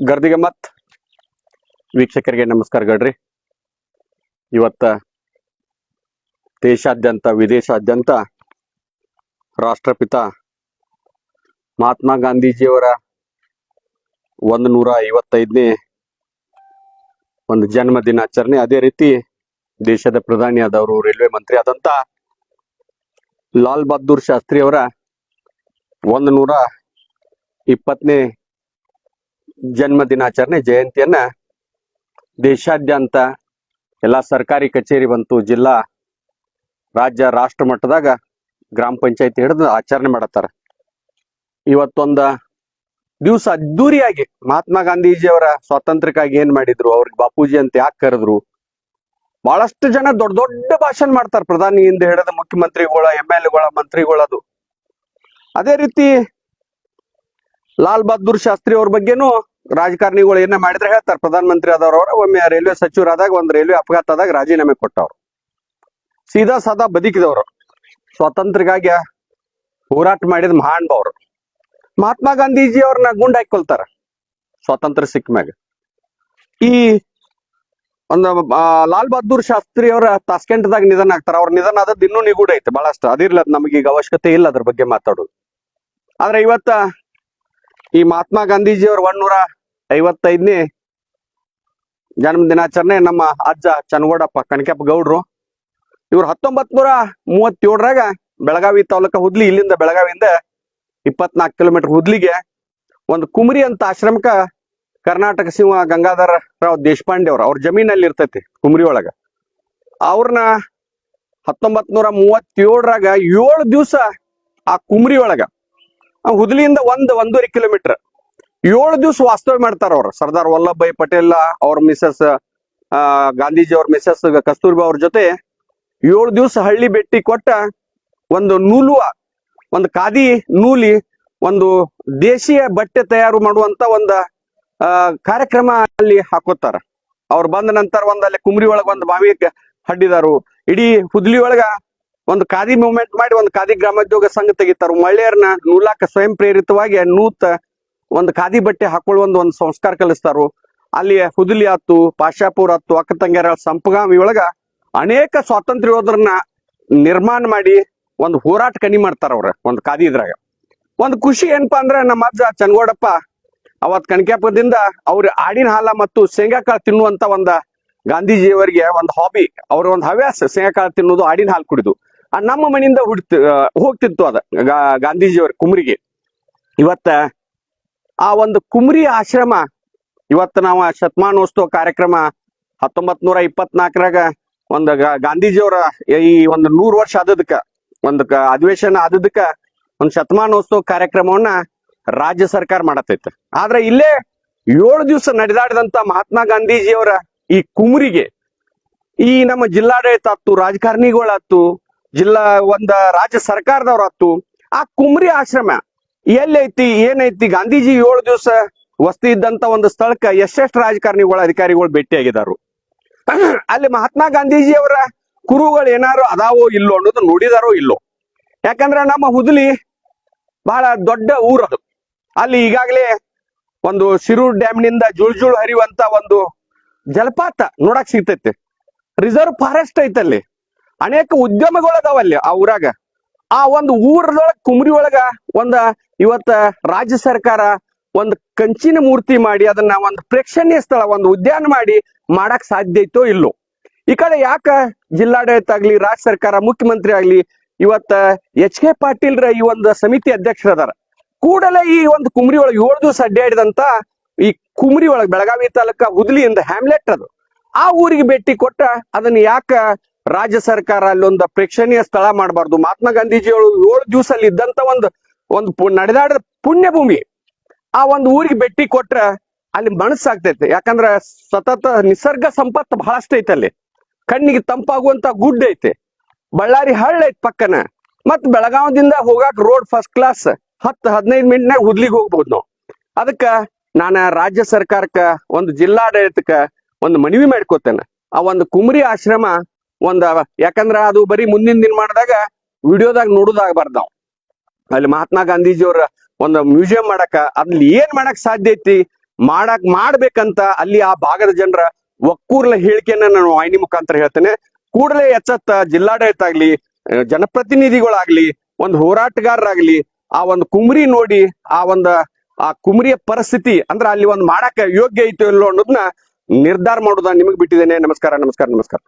ಗರ್ದಿಗೆ ಮತ್ ವೀಕ್ಷಕರಿಗೆ ನಮಸ್ಕಾರ ಗಡ್ರಿ. ಇವತ್ತ ದೇಶಾದ್ಯಂತ, ವಿದೇಶಾದ್ಯಂತ ರಾಷ್ಟ್ರಪಿತ ಮಹಾತ್ಮ ಗಾಂಧೀಜಿಯವರ ಒಂದು ನೂರ ಐವತ್ತೈದನೇ ಒಂದು ಜನ್ಮ ದಿನಾಚರಣೆ ಅದೇ ರೀತಿ ದೇಶದ ಪ್ರಧಾನಿ ಆದವರು ರೈಲ್ವೆ ಮಂತ್ರಿ ಆದಂತ ಲಾಲ್ ಬಹದ್ದೂರ್ ಶಾಸ್ತ್ರಿ ಅವರ ಒಂದು ನೂರ ಇಪ್ಪತ್ತನೇ ಜನ್ಮ ದಿನಾಚರಣೆ ಜಯಂತಿಯನ್ನ ದೇಶಾದ್ಯಂತ ಎಲ್ಲಾ ಸರ್ಕಾರಿ ಕಚೇರಿ ಬಂತು, ಜಿಲ್ಲಾ, ರಾಜ್ಯ, ರಾಷ್ಟ್ರ ಮಟ್ಟದಾಗ ಗ್ರಾಮ ಪಂಚಾಯತಿ ಹಿಡಿದು ಆಚರಣೆ ಮಾಡತ್ತಾರ. ಇವತ್ತೊಂದ ದಿವಸ ಅದ್ದೂರಿಯಾಗಿ ಮಹಾತ್ಮ ಗಾಂಧೀಜಿಯವರ ಸ್ವಾತಂತ್ರ್ಯಕ್ಕಾಗಿ ಏನ್ ಮಾಡಿದ್ರು, ಅವ್ರಿಗೆ ಬಾಪೂಜಿ ಅಂತ ಯಾಕೆ ಕರೆದ್ರು? ಬಹಳಷ್ಟು ಜನ ದೊಡ್ಡ ದೊಡ್ಡ ಭಾಷಣ ಮಾಡ್ತಾರ, ಪ್ರಧಾನಿಯಿಂದ ಹಿಡಿದ ಮುಖ್ಯಮಂತ್ರಿಗಳ, ಎಂ ಎಲ್ ಎಗಳ, ಮಂತ್ರಿಗಳದು. ಅದೇ ರೀತಿ ಲಾಲ್ ಬಹದ್ದೂರ್ ಶಾಸ್ತ್ರಿ ಅವ್ರ ಬಗ್ಗೆನೂ ರಾಜಕಾರಣಿಗಳು ಏನ ಮಾಡಿದ್ರೆ ಹೇಳ್ತಾರೆ. ಪ್ರಧಾನ ಮಂತ್ರಿ ಆದವ್ರವ್ರ, ಒಮ್ಮೆ ರೈಲ್ವೆ ಸಚಿವರಾದಾಗ ಒಂದು ರೈಲ್ವೆ ಅಪಘಾತ ಆದಾಗ ರಾಜೀನಾಮೆ ಕೊಟ್ಟವ್ರು. ಸೀದಾ ಸದಾ ಬದುಕಿದವರು. ಸ್ವಾತಂತ್ರ್ಯಗಾಗಿ ಹೋರಾಟ ಮಾಡಿದ ಮಹಾನ್ಭಾವ್ರು ಮಹಾತ್ಮ ಗಾಂಧೀಜಿ ಅವ್ರನ್ನ ಗುಂಡ್ ಹಾಕೊಳ್ತಾರ ಸ್ವಾತಂತ್ರ್ಯ ಸಿಕ್ಕ ಮ್ಯಾಗ. ಈ ಒಂದು ಲಾಲ್ ಬಹದ್ದೂರ್ ಶಾಸ್ತ್ರಿ ಅವರ ತಾಸ್ಕೆಂಟ್ದಾಗ ನಿಧನ ಆಗ್ತಾರ. ಅವ್ರ ನಿಧನ ಆದದ್ದು ಇನ್ನೂ ನಿಗೂಢ ಐತೆ. ಬಹಳಷ್ಟು. ಅದಿರ್ಲ ನಮಗೆ ಈಗ ಅವಶ್ಯಕತೆ ಇಲ್ಲ ಅದ್ರ ಬಗ್ಗೆ ಮಾತಾಡೋದು. ಆದ್ರೆ ಇವತ್ತ ಈ ಮಹಾತ್ಮ ಗಾಂಧೀಜಿಯವ್ರ ಒಂದೂರ ಐವತ್ತೈದನೇ ಜನ್ಮ ದಿನಾಚರಣೆ ನಮ್ಮ ಅಜ್ಜ ಚನ್ನಗೋಡಪ್ಪ ಕಣಕಪ್ಪ ಗೌಡ್ರು. ಇವ್ರು ಹತ್ತೊಂಬತ್ ನೂರ ಮೂವತ್ತೇಳರಾಗ ಬೆಳಗಾವಿ ತಾಲೂಕ ಹುದ್ಲಿ, ಇಲ್ಲಿಂದ ಬೆಳಗಾವಿಯಿಂದ ಇಪ್ಪತ್ನಾಲ್ಕು ಕಿಲೋಮೀಟರ್ ಹುದ್ಲಿಗೆ ಒಂದು ಕುಮರಿ ಅಂತ ಆಶ್ರಮಕ್ಕ ಕರ್ನಾಟಕ ಸಿಂಹ ಗಂಗಾಧರ ರಾವ್ ದೇಶಪಾಂಡೆ ಅವ್ರ. ಅವ್ರ ಜಮೀನಲ್ಲಿ ಇರ್ತೈತಿ ಕುಮರಿ ಒಳಗ. ಅವ್ರನ್ನ ಹತ್ತೊಂಬತ್ ನೂರ ಮೂವತ್ತೇಳರಾಗ ಏಳು ದಿವಸ ಆ ಕುಮರಿ ಒಳಗ ಹುದ್ಲಿಯಿಂದ ಒಂದ್, ಒಂದೂವರೆ ಕಿಲೋಮೀಟರ್. ಏಳು ದಿವಸ ವಾಸ್ತವ್ಯ ಮಾಡ್ತಾರ ಅವ್ರು. ಸರ್ದಾರ್ ವಲ್ಲಭಭಾಯಿ ಪಟೇಲ್, ಅವ್ರ ಮಿಸಸ್ ಗಾಂಧೀಜಿ ಅವ್ರ ಮಿಸಸ್ ಕಸ್ತೂರ್ಬಾ ಅವ್ರ ಜೊತೆ ಏಳು ದಿವಸ ಹಳ್ಳಿ ಭೇಟಿ ಕೊಟ್ಟ ಒಂದು ನೂಲುವ, ಒಂದು ಖಾದಿ ನೂಲಿ, ಒಂದು ದೇಶೀಯ ಬಟ್ಟೆ ತಯಾರು ಮಾಡುವಂತ ಒಂದು ಕಾರ್ಯಕ್ರಮ ಅಲ್ಲಿ ಹಾಕೋತಾರ. ಅವ್ರು ಬಂದ ನಂತರ ಒಂದ್ ಅಲ್ಲಿ ಕುಮ್ರಿ ಒಳಗ ಒಂದು ಬಾವಿ ಹಡ್ಡಿದಾರು. ಇಡೀ ಹುದ್ಲಿ ಒಳಗ ಒಂದು ಖಾದಿ ಮೂವ್ಮೆಂಟ್ ಮಾಡಿ ಒಂದು ಖಾದಿ ಗ್ರಾಮೋದ್ಯೋಗ ಸಂಘ ತೆಗಿತಾರ. ಮಹಿಳೆಯರನ್ನ ನೂಲಾಕ ಸ್ವಯಂ ಪ್ರೇರಿತವಾಗಿ ನೂತ ಒಂದು ಖಾದಿ ಬಟ್ಟೆ ಹಾಕೊಳ್ಳುವ ಒಂದು ಸಂಸ್ಕಾರ ಕಲಿಸ್ತಾರು. ಅಲ್ಲಿ ಹುದುಲಿ ಆತು, ಪಾಶಾಪುರ ಆತು, ಅಕ್ಕ ತಂಗ್ಯಾರ ಸಂಪಗಾಮಿ ಒಳಗ ಅನೇಕ ಸ್ವಾತಂತ್ರ್ಯ ಯೋಧರನ್ನ ನಿರ್ಮಾಣ ಮಾಡಿ ಒಂದು ಹೋರಾಟ ಕಣಿ ಮಾಡ್ತಾರ ಅವ್ರ ಒಂದು ಖಾದಿ ಇದ್ರಾಗ. ಒಂದು ಖುಷಿ ಏನಪ್ಪಾ ಅಂದ್ರೆ ನಮ್ಮ ಅಜ್ಜ ಚನ್ಗೋಡಪ್ಪ ಅವತ್ ಕಣಕ್ಯಾಪದಿಂದ ಅವ್ರ ಆಡಿನ ಹಾಲ ಮತ್ತು ಶೇಂಗಾಕಾಳು ತಿನ್ನುವಂತ ಒಂದ ಗಾಂಧೀಜಿಯವರಿಗೆ ಒಂದು ಹಾಬಿ ಅವ್ರ ಒಂದು ಹವ್ಯಾಸ ಶೇಂಗಾಕಾಳು ತಿನ್ನೋದು ಆಡಿನ ಹಾಲು ಕುಡಿದು. ನಮ್ಮ ಮನೆಯಿಂದ ಹುಡ್ತಿ ಹೋಗ್ತಿತ್ತು ಅದ ಗಾಂಧೀಜಿಯವ್ರ ಕುಮ್ರಿಗೆ. ಇವತ್ತ ಆ ಒಂದು ಕುಮ್ರಿ ಆಶ್ರಮ, ಇವತ್ತ ನಾವು ಶತಮಾನೋತ್ಸವ ಕಾರ್ಯಕ್ರಮ ಹತ್ತೊಂಬತ್ ನೂರ ಇಪ್ಪತ್ನಾಲ್ಕರಾಗ ಒಂದು ಗಾಂಧೀಜಿಯವರ ಈ ಒಂದು ನೂರು ವರ್ಷ ಆದದಕ್ಕ, ಒಂದು ಅಧಿವೇಶನ ಆದದಕ್ಕ ಒಂದು ಶತಮಾನೋತ್ಸವ ಕಾರ್ಯಕ್ರಮವನ್ನ ರಾಜ್ಯ ಸರ್ಕಾರ ಮಾಡತೈತೆ. ಆದ್ರೆ ಇಲ್ಲೇ ಏಳು ದಿವಸ ನಡೆದಾಡಿದಂತ ಮಹಾತ್ಮ ಗಾಂಧೀಜಿಯವರ ಈ ಕುಮ್ರಿಗೆ ಈ ನಮ್ಮ ಜಿಲ್ಲಾಡಳಿತ ಆತು ರಾಜಕಾರಣಿಗಳಾತು ಜಿಲ್ಲಾ ಒಂದ ರಾಜ್ಯ ಸರ್ಕಾರದವ್ರ ಹತ್ತು, ಆ ಕುಮ್ರಿ ಆಶ್ರಮ ಎಲ್ಲೈತಿ, ಏನೈತಿ, ಗಾಂಧೀಜಿ ಏಳು ದಿವಸ ವಸ್ತಿ ಇದ್ದಂತ ಒಂದು ಸ್ಥಳಕ್ಕ ಎಷ್ಟೆಷ್ಟು ರಾಜಕಾರಣಿಗಳು ಅಧಿಕಾರಿಗಳು ಭೇಟಿಯಾಗಿದ್ದಾರು ಅಲ್ಲಿ ಮಹಾತ್ಮ ಗಾಂಧೀಜಿ ಅವರ ಕುರುಗಳು ಏನಾರು ಅದಾವೋ ಇಲ್ಲೋ ಅನ್ನೋದು ನೋಡಿದಾರೋ ಇಲ್ಲೋ. ಯಾಕಂದ್ರೆ ನಮ್ಮ ಹುದಲಿ ಬಹಳ ದೊಡ್ಡ ಊರದು ಅಲ್ಲಿ ಈಗಾಗಲೇ ಒಂದು ಶಿರೂರ್ ಡ್ಯಾಮ್ನಿಂದ ಜುಳ್ ಜುಳ್ ಹರಿಯುವಂತ ಒಂದು ಜಲಪಾತ ನೋಡಕ್ ಸಿಗ್ತೈತೆ. ರಿಸರ್ವ್ ಫಾರೆಸ್ಟ್ ಐತಲ್ಲಿ. ಅನೇಕ ಉದ್ಯಮಗಳು ಅದಾವ ಅಲ್ಲಿ ಆ ಊರಾಗ. ಆ ಒಂದು ಊರದೊಳಗ ಕುಮರಿ ಒಳಗ ಒಂದ ಇವತ್ತ ರಾಜ್ಯ ಸರ್ಕಾರ ಒಂದು ಕಂಚಿನ ಮೂರ್ತಿ ಮಾಡಿ ಅದನ್ನ ಒಂದು ಪ್ರೇಕ್ಷಣೀಯ ಸ್ಥಳ, ಒಂದು ಉದ್ಯಾನ ಮಾಡಿ ಮಾಡಕ್ ಸಾಧ್ಯ ಐತೋ ಇಲ್ಲೋ. ಈ ಕಡೆ ಯಾಕ ಜಿಲ್ಲಾಡಳಿತ ಆಗ್ಲಿ, ರಾಜ್ಯ ಸರ್ಕಾರ, ಮುಖ್ಯಮಂತ್ರಿ ಆಗ್ಲಿ ಇವತ್ತ ಎಚ್ ಕೆ ಪಾಟೀಲ್ರ ಈ ಒಂದು ಸಮಿತಿ ಅಧ್ಯಕ್ಷರದಾರ. ಕೂಡಲೇ ಈ ಒಂದು ಕುಮ್ರಿ ಒಳಗ ಏಳು ದಿವಸ ಅಡ್ಡಾಡಿದಂತ ಈ ಕುಮ್ರಿ ಒಳಗ ಬೆಳಗಾವಿ ತಾಲೂಕ ಹುದ್ಲಿಯಿಂದ ಹ್ಯಾಮ್ಲೆಟ್ ಅದು. ಆ ಊರಿಗೆ ಭೇಟಿ ಕೊಟ್ಟ ಅದನ್ನ ಯಾಕ ರಾಜ್ಯ ಸರ್ಕಾರ ಅಲ್ಲೊಂದು ಪ್ರೇಕ್ಷಣೀಯ ಸ್ಥಳ ಮಾಡಬಾರ್ದು. ಮಹಾತ್ಮ ಗಾಂಧೀಜಿಯವರು ಏಳು ದಿವಸ ಅಲ್ಲಿ ಇದ್ದಂತ ಒಂದು ಒಂದು ನಡೆದಾಡಿದ ಪುಣ್ಯ ಭೂಮಿ ಆ ಒಂದು ಊರಿಗೆ ಬೆಟ್ಟಿ ಕೊಟ್ರ ಅಲ್ಲಿ ಮನಸ್ಸಾಗ್ತೈತೆ. ಯಾಕಂದ್ರೆ ಸತತ ನಿಸರ್ಗ ಸಂಪತ್ತು ಬಹಳಷ್ಟು ಐತೆ ಅಲ್ಲಿ ಕಣ್ಣಿಗೆ ತಂಪಾಗುವಂತ ಗುಡ್ಡ ಐತೆ. ಬಳ್ಳಾರಿ ಹಳ್ಳ ಐತೆ ಪಕ್ಕನ. ಮತ್ ಬೆಳಗಾವದಿಂದ ಹೋಗಾಕ ರೋಡ್ ಫಸ್ಟ್ ಕ್ಲಾಸ್ ಹತ್ತು, ಹದಿನೈದು ಮಿನಿಟ್ನಾಗ ಹುದ್ಲಿಗೆ ಹೋಗ್ಬೋದು ನಾವು. ಅದಕ್ಕ ನಾನು ರಾಜ್ಯ ಸರ್ಕಾರಕ್ಕ, ಒಂದು ಜಿಲ್ಲಾಡಳಿತಕ್ಕ ಒಂದು ಮನವಿ ಮಾಡ್ಕೋತೇನೆ. ಆ ಒಂದು ಕುಮರಿ ಆಶ್ರಮ ಒಂದ ಯಾಕಂದ್ರ ಅದು ಬರೀ ಮುಂದಿನ ದಿನ ಮಾಡಿದಾಗ ವಿಡಿಯೋದಾಗ ನೋಡೋದಾಗಬಾರ್ದು ನಾವು. ಅಲ್ಲಿ ಮಹಾತ್ಮ ಗಾಂಧೀಜಿಯವ್ರ ಒಂದು ಮ್ಯೂಸಿಯಂ ಮಾಡಕ ಅಲ್ಲಿ ಏನ್ ಮಾಡಕ್ ಸಾಧ್ಯ ಐತಿ, ಮಾಡಕ್ ಮಾಡ್ಬೇಕಂತ ಅಲ್ಲಿ ಆ ಭಾಗದ ಜನರ ಒಕ್ಕೂರ್ಲ ಹೇಳಿಕೆಯನ್ನ ನಾನು ವಾಹಿನಿ ಮುಖಾಂತರ ಹೇಳ್ತೇನೆ. ಕೂಡಲೇ ಎಚ್ಚತ್ತ ಜಿಲ್ಲಾಡಳಿತ ಆಗ್ಲಿ ಜನಪ್ರತಿನಿಧಿಗಳಾಗ್ಲಿ, ಒಂದು ಹೋರಾಟಗಾರರಾಗ್ಲಿ, ಆ ಒಂದು ಕುಮರಿ ನೋಡಿ, ಆ ಒಂದು, ಆ ಕುಮರಿಯ ಪರಿಸ್ಥಿತಿ ಅಂದ್ರ ಅಲ್ಲಿ ಒಂದು ಮಾಡಕ್ಕೆ ಯೋಗ್ಯ ಐತೋ ಇಲ್ಲೋ ಅನ್ನೋದನ್ನ ನಿರ್ಧಾರ ಮಾಡೋದನ್ನ ನಿಮಗೆ ಬಿಟ್ಟಿದ್ದೇನೆ. ನಮಸ್ಕಾರ ನಮಸ್ಕಾರ ನಮಸ್ಕಾರ.